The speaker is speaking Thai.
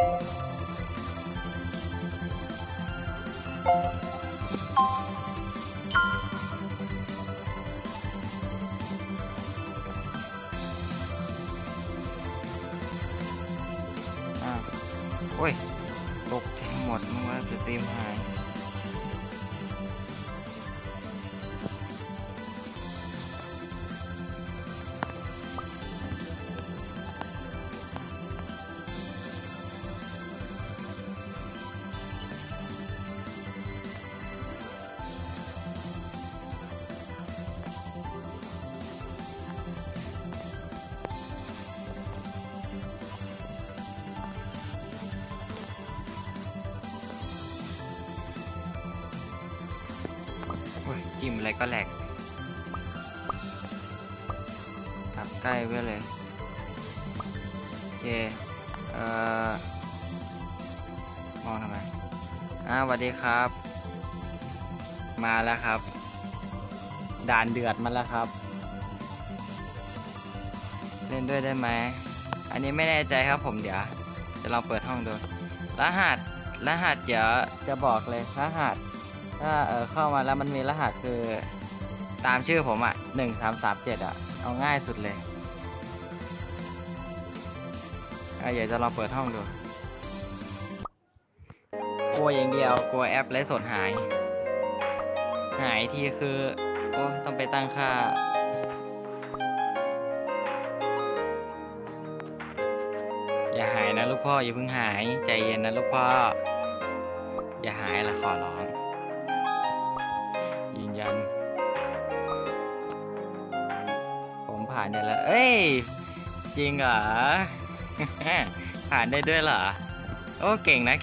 อ้าวโอ้ยตกทั้ จิ้มอะไรก็แหลกทับใกล้ไว้เลย โอเค เอ่อ มองทำไม อ้าวสวัสดีครับ มาแล้วครับ ด่านเดือดมาแล้วครับ เล่นด้วยได้ไหม อันนี้ไม่แน่ใจครับผมเดี๋ยว จะลองเปิดห้องดู รหัส รหัสเดี๋ยวจะบอกเลย รหัส ถ้าเออเข้ามาแล้วมันมีรหัสคือตามชื่อผมอะหนึ่งสามสามเจ็ดอะ เอาง่ายสุดเลยอะอยากจะลองเปิดห้องดู กลัวอย่างเดียว กลัวแอปไลฟ์สดหาย หายทีคือ โอ้ต้องไปตั้งค่า อย่าหายนะลูกพ่อ อย่าเพิ่งหาย ใจเย็นนะลูกพ่อ อย่าหายละขอร้อง ผ่านได้แล้ว เอ้ย จริงเหรอ ผ่านได้ด้วยเหรอ โอ้ เก่งนะ